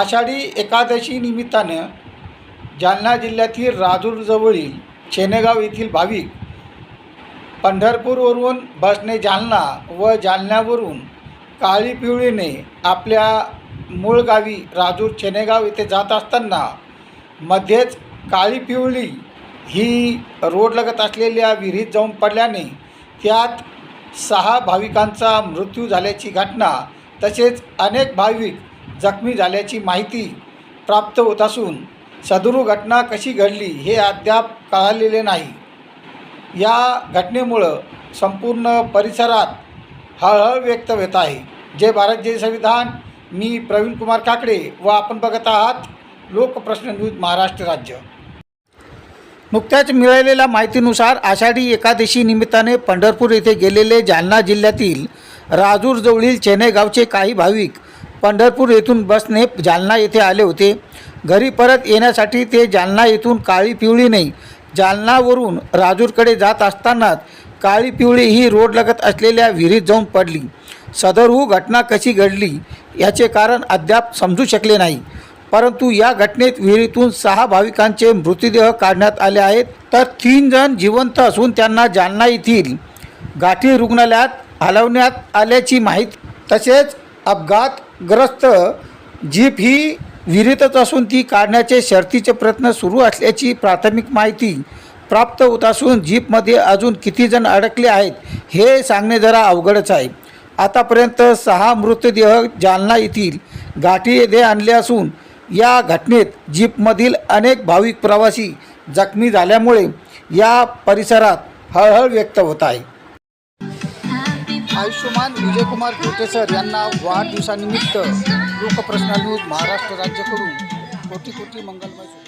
आषाढी एकादशी निमित्तानं जालना जिल्ह्यातील राजूरजवळील शेनेगाव येथील भाविक पंढरपूरवरून बसने जालना व जालन्यावरून काळी पिवळीने आपल्या मूळ गावी राजूर चेनेगाव येथे जात असताना मध्येच काळी पिवळी ही रोडलगत असलेल्या विहिरीत जाऊन पडल्याने त्यात सहा भाविकांचा मृत्यू झाल्याची घटना तसेच अनेक भाविक जखमी झाल्याची माहिती प्राप्त होत असून सदुरू घटना कशी घडली हे अद्याप कळालेले नाही. या घटनेमुळं संपूर्ण परिसरात हळहळ व्यक्त होत आहे. जय भारत जय संविधान. मी प्रवीण कुमार काकडे व आपण बघत आहात लोकप्रश्न न्यूज महाराष्ट्र राज्य. नुकत्याच मिळालेल्या माहितीनुसार आषाढी एकादशी निमित्ताने पंढरपूर येथे गेलेले जालना जिल्ह्यातील राजूरजवळील चेन्नई गावचे काही भाविक पंढरपूर येथून बसने जालना येथे आले होते. घरी परत येण्यासाठी ते जालना येथून काळी पिवळी नाही. जालनावरून राजूरकडे जात असतानाच काळी पिवळी ही रोडलगत असलेल्या विहिरीत जाऊन पडली. सदरहू हो घटना कशी घडली याचे कारण अद्याप समजू शकले नाही. परंतु या घटनेत विहिरीतून सहा भाविकांचे मृतदेह काढण्यात आले आहेत. तर तीन जण जिवंत असून त्यांना जालना येथील गाठी रुग्णालयात हलवण्यात आल्याची माहिती तसेच अपघातग्रस्त जीप ही विहिरीतच असून ती काढण्याचे शर्तीचे प्रयत्न सुरू असल्याची प्राथमिक माहिती प्राप्त होत असून जीपमध्ये अजून किती जण अडकले आहेत हे सांगणे जरा अवघडच आहे. आतापर्यंत सहा मृतदेह जालना येथील गाठी येथे आणले असून या घटनेत जीपमधील अनेक भाविक प्रवासी जखमी झाल्यामुळे या परिसरात हळहळ व्यक्त होत आहे. आयुष्यमान विजयकुमार कोटेसर यांना वाढदिवसानिमित्त लोकप्रश्न न्यूज महाराष्ट्र राज्याकडून कोटी कोटी मंगलमय